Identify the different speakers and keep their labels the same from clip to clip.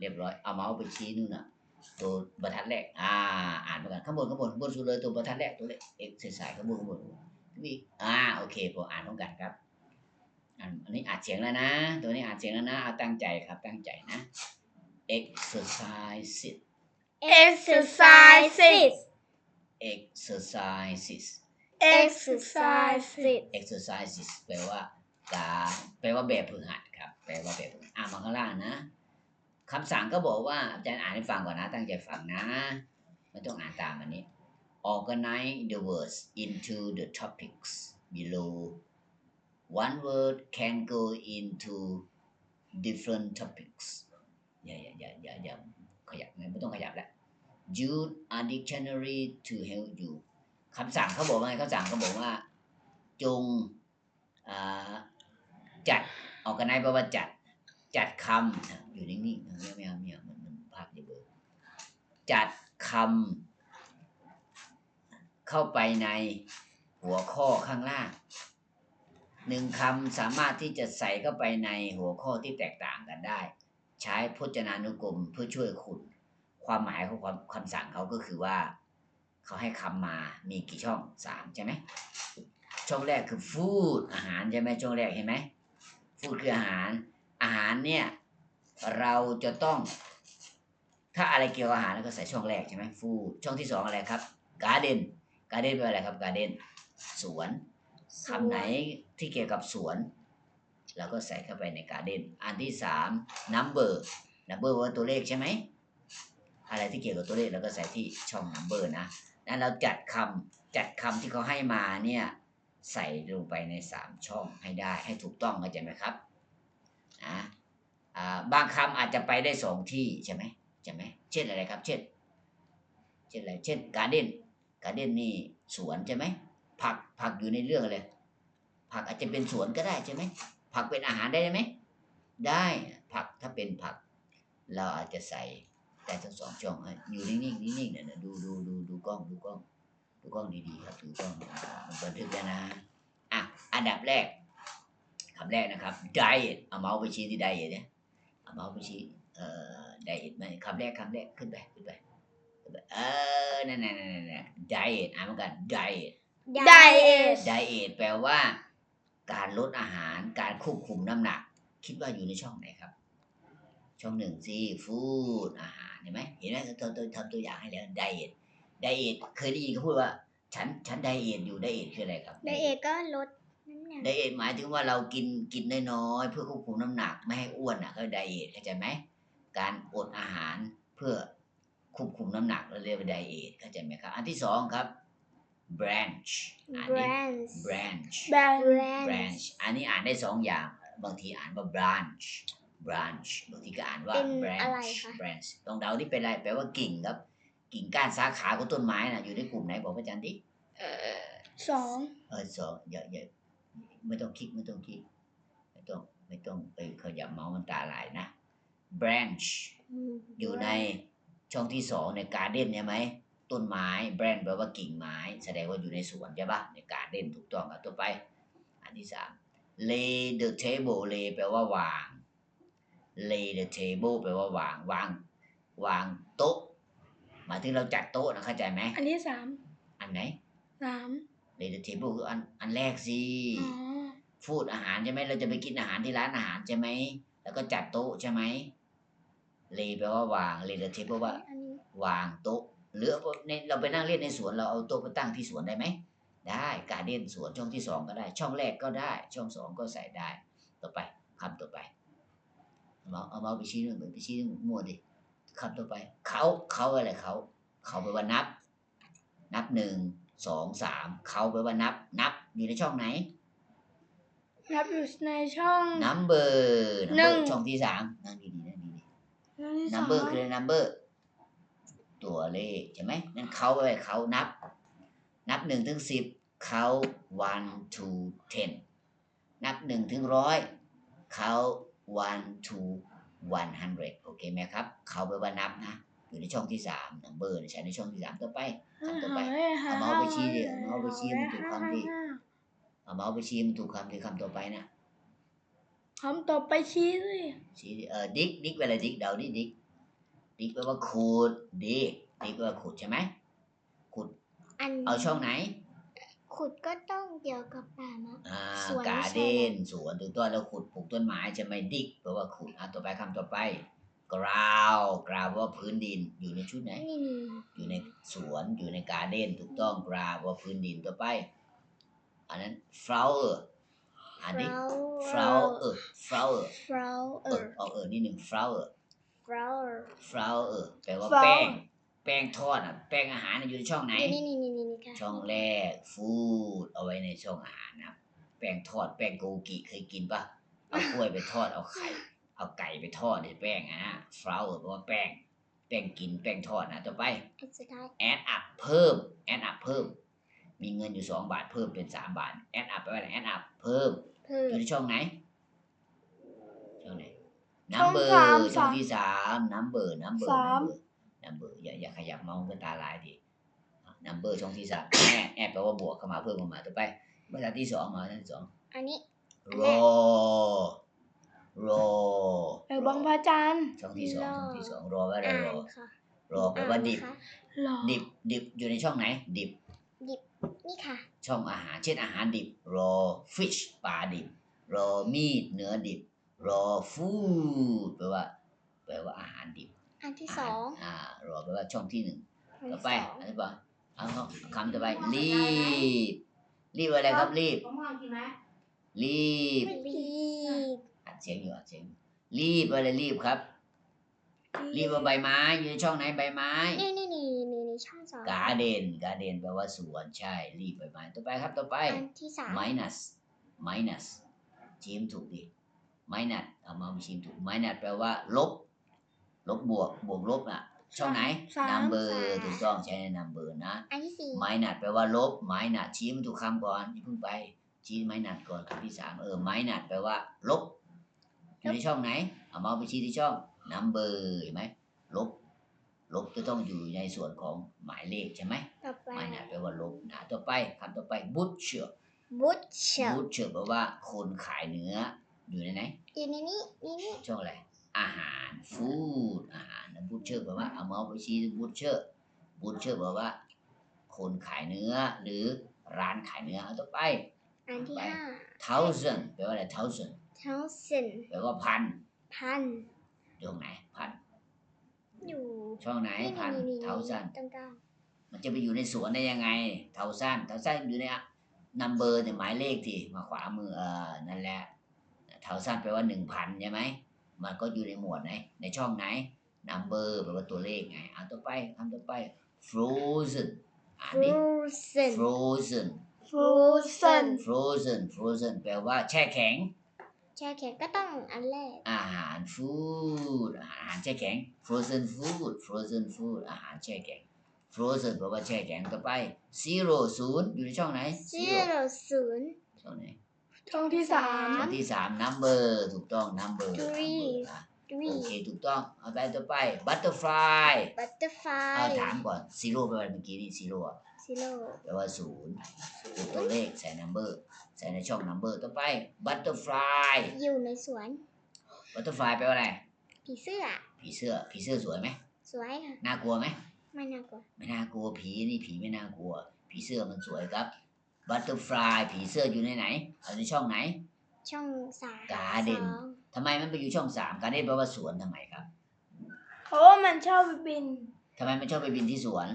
Speaker 1: เรียบร้อย เอาเมาส์ไปชี้นู่นน่ะ ตัวบรรทัดแรก อ่า อ่านไปกันข้างบนข้างบนข้างบนสุดเลยตัวบรรทัดแรกตัวเลขเอ็กซ์ไซส์ข้างบนข้างบนนี่อ่า โอเคพออ่านพร้อมกันครับ อันอันนี้อ่านเสียงแล้วนะ ตัวนี้อ่านเสียงแล้วนะ เอาตั้งใจครับ ตั้งใจนะ exercise
Speaker 2: exercises
Speaker 1: exercises
Speaker 2: exercises
Speaker 1: exercises แปลว่าการแปลว่าแบบฝึกหัดครับ แปลว่าแบบฝึกหัดอ่านมาข้างล่างนะ คำสั่งก็บอกว่าอาจารย์อ่านให้ฟังก่อนนะ ตั้งใจฟังนะ ไม่ต้องอ่านตามอันนี้ organize the words into the topics below one word can go into different topics อย่าอย่าอย่าอย่าอย่าขยับไม่ต้องขยับแล้ว use a dictionary to help you คำสั่งเขาบอกว่าไงคำสั่งเขาบอกว่า จงอ่าจัดออกกันไนแปลว่าจัด จัดคำอยู่นิ่งๆไม่เอาไม่เอามันมันภาพจะเบลอจัดคำเข้าไปในหัวข้อข้างล่างหนึ่งคำสามารถที่จะใส่เข้าไปในหัวข้อที่แตกต่างกันได้ ใช้พจนานุกรมเพื่อช่วยคุณ ความหมายของความคำสั่งเขาก็คือว่า เขาให้คำมามีกี่ช่องสามใช่ไหมช่องแรกคือฟู้ดอาหารใช่ไหมช่องแรกเห็นไหมฟู้ดคืออาหาร อาหารเนี่ย เราจะต้อง ถ้าอะไรเกี่ยวกับอาหารแล้วก็ใส่ช่องแรกใช่ไหมฟูช่องที่สองอะไรครับการ์เดนการ์เดนเป็นอะไรครับการ์เดนสวนคำไหนที่เกี่ยวกับสวนเราก็ใส่เข้าไปในการ์เดนอันที่สาม number number ว่าตัวเลขใช่ไหมอะไรที่เกี่ยวกับตัวเลขเราก็ใส่ที่ช่อง number นะนั้นเราจัดคำจัดคำที่เขาให้มาเนี่ยใส่ลงไปในสามช่องให้ได้ให้ถูกต้องเข้าใจไหมครับ นะอ่าบางคำอาจจะไปได้สองที่ใช่ไหมใช่ไหมเช่นอะไรครับ เช่น เช่นอะไร เช่น การเด่นการเด่นนี่สวนใช่ไหมผักผักอยู่ในเรื่องอะไรผักอาจจะเป็นสวนก็ได้ใช่ไหมผักเป็นอาหารได้ไหมได้ผักถ้าเป็นผัก เราอาจจะใส่ได้ทั้งสองช่องอยู่นิ่งๆนิ่งๆเนี่ยนะดูดูดูดูกล้องดูกล้องดูกล้องดีๆครับดูกล้องมันบันทึกได้นะอะอันดับแรก คำแรกนะครับ diet เอาเมาส์ไปชี้ที่ diet เนี่ยเอาเมาส์ไปชี้เอ่อ diet ไหมคำแรกคำแรกขึ้นไปขึ้นไปขึ้นไปเออนั่นนั่นนั่นนั่น diet อ่านเหมือนกัน diet
Speaker 2: diet
Speaker 1: diet แปลว่า การลดอาหารการควบคุมน้ำหนัก คิดว่าอยู่ในช่องไหนครับ ช่องหนึ่งสิฟู้ดอาหารเห็นไหมเห็นไหมทำตัวทำตัวอย่างให้แล้ว diet ไดเอทเคยได้ยินเขาพูดว่า ฉันฉันไดเอทอยู่ไดเอทคืออะไรครับ
Speaker 2: diet ก็ลดน้ำหนัก
Speaker 1: ไดเอทหมายถึงว่าเรากินกินน้อยๆเพื่อควบคุมน้ำหนักไม่ให้อ้วนอะก็ไดเอทเข้าใจไหมการอดอาหารเพื่อควบคุมน้ำหนักเราเรียกว่าไดเอทเข้าใจไหมครับ อันที่สองครับ branch อันนี้
Speaker 2: branch
Speaker 1: branch
Speaker 2: branch
Speaker 1: branch อันนี้อ่านได้สองอย่าง บางทีอ่านว่า branch branch บางทีก็อ่านว่า
Speaker 2: เป็นอะไร
Speaker 1: branch
Speaker 2: คะ
Speaker 1: branch ต้องเดาที่เป็นอะไรแปลว่ากิ่งครับ กิ่งก้านสาขาของต้นไม้น่ะอยู่ในกลุ่มไหนบอกพระอาจารย์ดิ
Speaker 2: สอง
Speaker 1: เออสองอย่าอย่า ไม่ต้องคิดไม่ต้องคิดไม่ต้องไม่ต้องไปขยับเมาส์มันตาลายนะ branch อยู่ในช่องที่สองในการเด่นใช่ไหมต้นไม้ branch แปลว่ากิ่งไม้ แสดงว่าอยู่ในสวนใช่ปะในการเด่นถูกต้องครับต่อไป อันที่สาม lay the table lay แปลว่าวาง lay the table แปลว่าวางวางวางโต๊ะหมายถึงเราจัดโต๊ะนะเข้าใจไหม
Speaker 2: อันที่สาม
Speaker 1: อันไหน
Speaker 2: สาม
Speaker 1: lay the table คืออันอันแรกสิ
Speaker 2: อ๋อ
Speaker 1: ฟูดอาหารใช่ไหมเราจะไปกินอาหารที่ร้านอาหารใช่ไหมแล้วก็จัดโต๊ะใช่ไหม lay แปลว่าวาง lay the table ว่า
Speaker 2: อันนี้
Speaker 1: วางโต๊ะหรือในเราไปนั่งเล่นในสวนเราเอาโต๊ะไปตั้งที่สวนได้ไหมได้การเล่นสวนช่องที่สองก็ได้ ช่องแรกก็ได้ ช่องสองก็ใส่ได้ ต่อไปคำต่อไปเอามาเอามาไปชี้หนึ่งไปชี้หนึ่งมั่วดิคำต่อไป เขาเขาอะไรเขา เขาแปลว่านับ นับหนึ่ง สองสามเขาแปลว่านับ นับอยู่ในช่องไหน
Speaker 2: นับอยู่ในช่อง
Speaker 1: number
Speaker 2: หนึ่
Speaker 1: number
Speaker 2: ง
Speaker 1: ช่องที่สามนั่งดีๆนั่งดีๆ
Speaker 2: อันที่สอง
Speaker 1: number คืออะไร number ตัวเลขใช่ไหมนั่นเขาไปเขานับ นับหนึ่งถึงสิบเขา one to ten นับหนึ่งถึงร้อยเขา one to one hundred โอเคไหมครับ เขาแปลว่านับนะ อยู่ในช่องที่สาม number ใช้ในช่องที่สามต่อไปคำต่อไปเอาเมาส์ไปชี้ดิเอาเมาส์ไปชี้มันถูกคำดิเอาเมาส์ไปชี้มันถูกคำที่คำต่อไปนะ
Speaker 2: คำต่อไปชี้สิ
Speaker 1: ชี้ดิเออดิกดิกเวลาดิกเดาดิดิก dig แปลว่าขุด dig dig แปลว่าขุดใช่ไหมขุด
Speaker 2: อัน
Speaker 1: เอาช่องไหน
Speaker 2: ขุดก็ต้องเกี่ยวกับป่ามะ
Speaker 1: อ่า
Speaker 2: สวน
Speaker 1: การ
Speaker 2: ใช่
Speaker 1: เด
Speaker 2: ไหม
Speaker 1: นสวนถูกต้องแล้วขุดปลูกต้นไม้ใช่ไหม dig แปลว่าขุดอะต่อไปคำต่อไป ground ground แปลว่าพื้นดินอยู่ในชุดไหน
Speaker 2: นี่นี่
Speaker 1: อยู่ในสวนอยู่ในการเดนถูกต้อง ground แปลว่าพื้นดินต่อไป อันนั้น flower อันนี้ flower flower
Speaker 2: ฟลาว
Speaker 1: เออเอาเออนิดหนึ่ง flower
Speaker 2: ฟลาว
Speaker 1: flower แปลว่า
Speaker 2: Flower
Speaker 1: แป้ง แป้งทอดอะ แป้งอาหารน่ะอยู่ในช่องไหน
Speaker 2: นี่นี่นี่นี่นี่ค่ะ
Speaker 1: ช่องแรกฟูดเอาไว้ในช่องอาหารนะครับแป้งทอด แป้งโกกิเคยกินปะเอากล้วยไปทอดเอาไข่ เอาไก่ไปทอดในแป้งอะ flower แปลว่าแป้ง แป้งกินแป้งทอดนะต่อไป
Speaker 2: อันสุดท้าย
Speaker 1: add up เพิ่ม add up เพิ่ม มีเงินอยู่สองบาทเพิ่มเป็นสามบาท add up แปลว่าอะไร add up เพิ่ม
Speaker 2: เพิ่
Speaker 1: อ
Speaker 2: ม
Speaker 1: ยู่ในช่องไหน ช่องไหน
Speaker 2: ช่อง
Speaker 1: number
Speaker 2: สาม
Speaker 1: ช่อง
Speaker 2: สาม
Speaker 1: ที่สาม number number
Speaker 2: สาม
Speaker 1: number number อย่าอย่าขยับเมาส์ก็ตาลายดิ number ช่องที่สามแอดแอดแปลว่าบวกเข้ามาเพิ่มเข้ามาต่อไปบรรทัดที่สองมาบรรทัดที่สอง
Speaker 2: อันนี้
Speaker 1: raw raw
Speaker 2: เออบังพระจันทร์
Speaker 1: ช่องที่สอง
Speaker 2: รอ
Speaker 1: ช่องที่สอง raw แปลว่าอะไร
Speaker 2: อ่าน
Speaker 1: raw
Speaker 2: ค่ะ
Speaker 1: raw แปลว่าดิบ
Speaker 2: อ่นนะคะ
Speaker 3: หรอ
Speaker 1: ดิบดิบอยู่ในช่องไหนดิบ
Speaker 2: นี่ค่ะ
Speaker 1: ช่องอาหาร เช่นอาหารดิบ raw fish ปลาดิบ raw meat เนื้อดิบ raw food แปลว่าแปลว่าอาหารดิบ
Speaker 2: อันที่
Speaker 1: อา
Speaker 2: ส
Speaker 1: หาร
Speaker 2: อง
Speaker 1: อ่า raw แปลว่าช่องที่หนึ่ง
Speaker 2: อัน
Speaker 1: ต่อ
Speaker 2: ที่
Speaker 1: ไป
Speaker 2: สอง
Speaker 1: อันนี้ป่ะเอาเข้าคำต่อไปรีบรีบอะไรครับรีบ
Speaker 3: มะม่วงกินไหม
Speaker 1: รีบ
Speaker 2: รีบ
Speaker 1: อัดเสียงอยู่อัดเสียงอยู่รีบอะไรรีบครับ รีบว่าใบไม้อยู่ในช่องไหนใบไม้
Speaker 2: นี่นี่นี่นี่นี่ช่องสอง
Speaker 1: การเดนการเดนแปลว่าสวนใช่ รีบใบไม้ต่อไปครับต่อไป
Speaker 2: อันที่สาม
Speaker 1: minus minus ชิมถูกดิ minus เอามาชิมถูก minus แปลว่า ลบ ลบบวกบวกลบอะ ช่องไหน
Speaker 2: สาม
Speaker 1: number
Speaker 2: สาม
Speaker 1: ถูกต้องใช้ใน number นะ
Speaker 2: อันที่สี่
Speaker 1: ไม้หนัดแปลว่าลบไม้หนัดชี้มันถูกคำก่อนอย่าเพิ่งไปชี้ไม้หนัดก่อนคำที่สามเออไม้หนัดแปลว่า ลบ อยู่ในช่องไหน เอามาเอาไปชี้ที่ช่อง number เห็นไหมลบ ลบจะต้องอยู่ในส่วนของหมายเลขใช่ไหม
Speaker 2: ต่อไป
Speaker 1: ไม้หนัดแปลว่าลบนะต่อไปคำต่อไป butcher
Speaker 2: บุชเชอร์
Speaker 1: butcher แปลว่าคนขายเนื้อ อยู่ในไหน
Speaker 2: อยู่ในนี้นี่นี่
Speaker 1: ช่องอะไร อาหาร food อาหารนะ butcher แปลว่าเอามาเอาไปชี้ที่ butcher butcher แปลว่า คนขายเนื้อ หรือร้านขายเนื้อเอาต่อไป
Speaker 2: อันที่ห้า
Speaker 1: thousand แปลว่าอะไร thousand
Speaker 2: ทั้งสิน
Speaker 1: แปลว่าพัน
Speaker 2: พัน
Speaker 1: ช่องไหนพัน
Speaker 2: อยู่
Speaker 1: ช่องไหน
Speaker 2: นี่
Speaker 1: พัน
Speaker 2: นี่นี่
Speaker 1: thousand
Speaker 2: ตรงกลาง
Speaker 1: มันจะไปอยู่ในสวนได้ยังไง thousand thousand อยู่ใน number เนี่ยหมายเลขที่มาขวามือเออนั่นแหละ thousand แปลว่าหนึ่งพันใช่ไหมมันก็อยู่ในหมวดไหน ในช่องไหน number แปลว่าตัวเลขไงอ่านต่อไปคำต่อไป frozen อ่าน
Speaker 2: ฟ
Speaker 1: ดิ
Speaker 2: รูเซน
Speaker 1: frozen
Speaker 3: ฟรูเซน
Speaker 1: frozen frozen แปลว่าแช่แข็ง
Speaker 2: แช่แข็งก็ต้องอันแรก
Speaker 1: อาหาร food อาหารแช่แข็ง frozen food frozen food อาหารแช่แข็ง frozen แปลว่าแช่แข็งต่อไป zero ศูนย์อยู่ในช่องไหน
Speaker 2: zero ศูนย์
Speaker 1: ช่องไหน
Speaker 3: ช่องที่สาม
Speaker 1: ช่องที่สาม number ถูกต้อง number
Speaker 2: Three
Speaker 1: number อะ
Speaker 2: three
Speaker 1: โอเคถูกต้อง เอาไปต่อไป butterfly
Speaker 2: บัตเตอร์ฟลา
Speaker 1: เอา
Speaker 2: ย
Speaker 1: ถามก่อน zero แปลว่าอะไรเมื่อกี้นี่ zero อะ
Speaker 2: ซิโร่
Speaker 1: แปลว่าศูนย์คือตัวเลขใส่ number ใส่ในช่อง number ต่อไป butterfly
Speaker 2: อยู่ในสวน
Speaker 1: butterfly แปลว่าอะไร
Speaker 2: ผีเสื้อ
Speaker 1: ผีเสื้อ ผีเสื้อสวยไหม
Speaker 2: สวยค่ะ
Speaker 1: น่ากลัวไหม
Speaker 2: ไม่น่ากลัว
Speaker 1: ไม่น่ากลัวผีนี่ผีไม่น่ากลัว ผีเสื้อมันสวยครับบัตเตอร์ฟลายผีเสื้ออยู่ในไหน เอาในช่องไหน
Speaker 2: ช่องสาม
Speaker 1: Garden
Speaker 2: สอง
Speaker 1: ทำไมมันไปอยู่ช่องสามการเด้นแปลว่าสวนทำไมครับ
Speaker 3: เพราะว่ามันชอบบิน
Speaker 1: ทำไมมันชอบไปบินที่สวน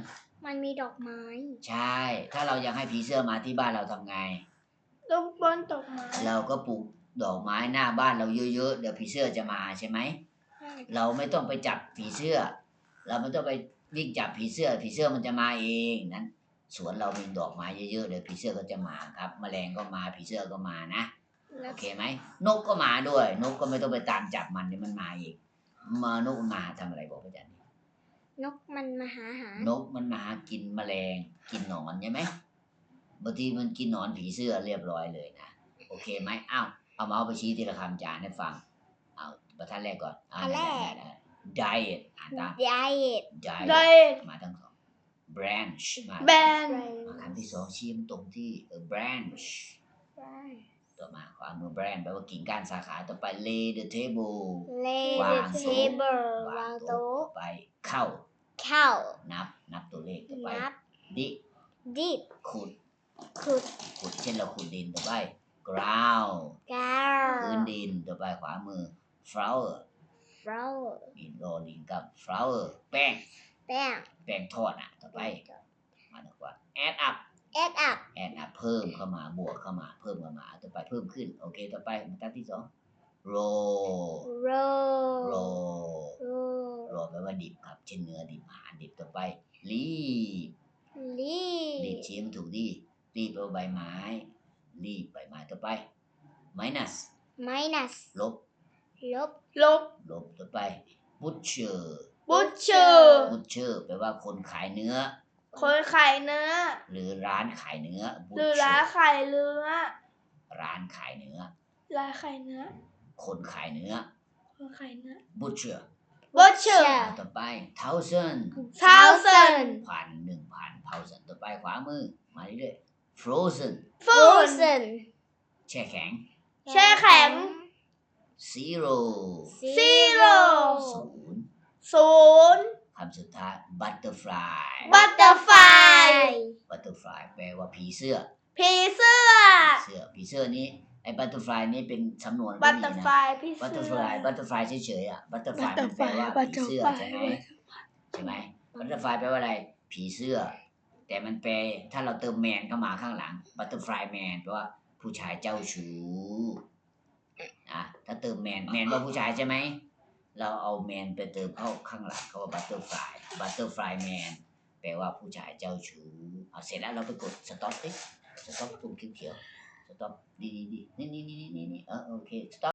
Speaker 2: มันมีดอกไม้
Speaker 1: ใช่ ถ้าเราอยากให้ผีเสื้อมาที่บ้านเราทำไง
Speaker 3: ลูกบอลตกไม้
Speaker 1: เราก็ปลูกดอกไม้หน้าบ้านเราเยอะๆ เดี๋ยวผีเสื้อจะมาใช่ไหมเราไม่ต้องไปจับผีเสื้อ เราไม่ต้องไปวิ่งจับผีเสื้อ ผีเสื้อมันจะมาเองนั้น สวนเรามีดอกไม้เยอะๆเดี๋ยวผีเสื้อก็จะมาครับ แมลงก็มาผีเสื้อก็มานะ
Speaker 2: แล้
Speaker 1: โอ
Speaker 2: ว
Speaker 1: เคไหมนกก็มาด้วย นกก็ไม่ต้องไปตามจับมันเดี๋ยวมันมาเองมานกมันมาทำอะไรบอกพระอาจารย์
Speaker 2: นกมันมาหาอาหาร
Speaker 1: นกมันมากินแมลงกินหนอนใช่ไหมบางทีมันกินหนอนผีเสื้อเรียบร้อยเลยนะโอเคไหมอ้าวเอาเมาส์ไปชี้ทีละคำจานให้ฟังเอาประทัดแรกก่อนอ่า
Speaker 2: อันแรก
Speaker 1: diet อ่านตาม
Speaker 2: ไดเอท
Speaker 1: diet
Speaker 3: ได้
Speaker 1: มาทั้งสอง branch มา
Speaker 3: แบน
Speaker 1: มาคำที่สองชี้มันตรงที่เออ branch ต่อต่อมาขวามือแบรนด์แปลว่ากิ่งก้านสาขาต่อไป lay the table
Speaker 2: lay
Speaker 1: วา
Speaker 2: the
Speaker 1: งโต๊ะ
Speaker 2: table
Speaker 1: วาวา
Speaker 2: งง
Speaker 1: โต๊ะ
Speaker 2: โต๊ะ
Speaker 1: ต่อไปเข้า
Speaker 2: เข้า
Speaker 1: นับนับตัวเลขต่อไป
Speaker 2: นับ
Speaker 1: ดิ
Speaker 2: ดิบ
Speaker 1: ขุด
Speaker 2: ขุด
Speaker 1: ขุดเช่นเราขุดดินต่อไป ground
Speaker 2: กา
Speaker 1: พื้นดินต่อไปขวามือ flour
Speaker 2: flower
Speaker 1: มีโรลิงกับ flour แป้ง
Speaker 2: แป้ง
Speaker 1: แป้งทอดอะต่อไปมาต่อไป add up
Speaker 2: add up
Speaker 1: add up เพิ่มเข้ามาบวกเข้ามาเพิ่มเข้ามาต่อไปเพิ่มขึ้น โอเค ต่อไปบรรทัดที่สอง roll
Speaker 2: roll
Speaker 1: roll
Speaker 2: roll
Speaker 1: โรแปลว่าดิบครับ เช่นเนื้อดิบอาหารดิบต่อไป leaf รีบ
Speaker 2: leaf
Speaker 1: ชี้มันถูกดีรีบแปลว่าใบไม้ รีบใบไม้ต่อไป minus
Speaker 2: minus
Speaker 1: ลบ
Speaker 2: ลบ
Speaker 3: ลบ
Speaker 1: ลบต่อไป butcher
Speaker 3: butcher
Speaker 1: butcher แปลว่าคนขายเนื้อ
Speaker 3: คนขายเนื้อ
Speaker 1: หรือร้านขายเนื้อ
Speaker 3: หรือ
Speaker 1: butcher
Speaker 3: ร้านขายเนื้อ
Speaker 1: ร้านขายเนื้อ
Speaker 3: ร้านขายเนื้อ
Speaker 1: คนขายเนื้อ
Speaker 3: คนขายเนื้อ
Speaker 1: butcher
Speaker 3: butcher
Speaker 1: ต่อไป thousand
Speaker 3: thousand
Speaker 1: พันหนึ่งพัน thousand ต่อไปขวามือ มาเรื่อยๆ frozen
Speaker 3: frozen
Speaker 1: แช่แข็ง
Speaker 3: แช่แข็ง
Speaker 1: zero
Speaker 3: zero
Speaker 1: ศูนย์
Speaker 3: ศูนย์
Speaker 1: คำสุดท้าย butterfly
Speaker 3: butterfly
Speaker 1: butterfly แปลว่าผีเสื้อ
Speaker 3: ผีเสื้อ
Speaker 1: เสื้อผีเสื้อนี้ไอ้ butterfly นี้เป็นสำนวนก็มีนะ
Speaker 3: butterfly ผีเสื้อ
Speaker 1: butterfly butterfly เฉยๆอะ butterfly มันแปลว่าผีเสื้อ
Speaker 3: butterfly
Speaker 1: ใช่ไหมใช่ไหม butterfly แปลว่าอะไร ผีเสื้อ แต่มันแปลถ้าเราเติมแมนเข้ามาข้างหลัง butterfly man แปลว่าผู้ชายเจ้าชู้นะถ้าเติมแมนแมนว่าผู้ชายใช่ไหม เราเอาแมนไปเติมเข้าข้างหลังเขาว่าบัตเตอร์ฟลายบัตเตอร์ฟลายแปลว่าผู้ชายเจ้าชู้เอาเสร็จแล้วเราไปกดสต็อปดิสต็อปตรงเขียวๆ stop ดีดีดีนี่นี่นี่นี่นี่เออโอเคสต็อป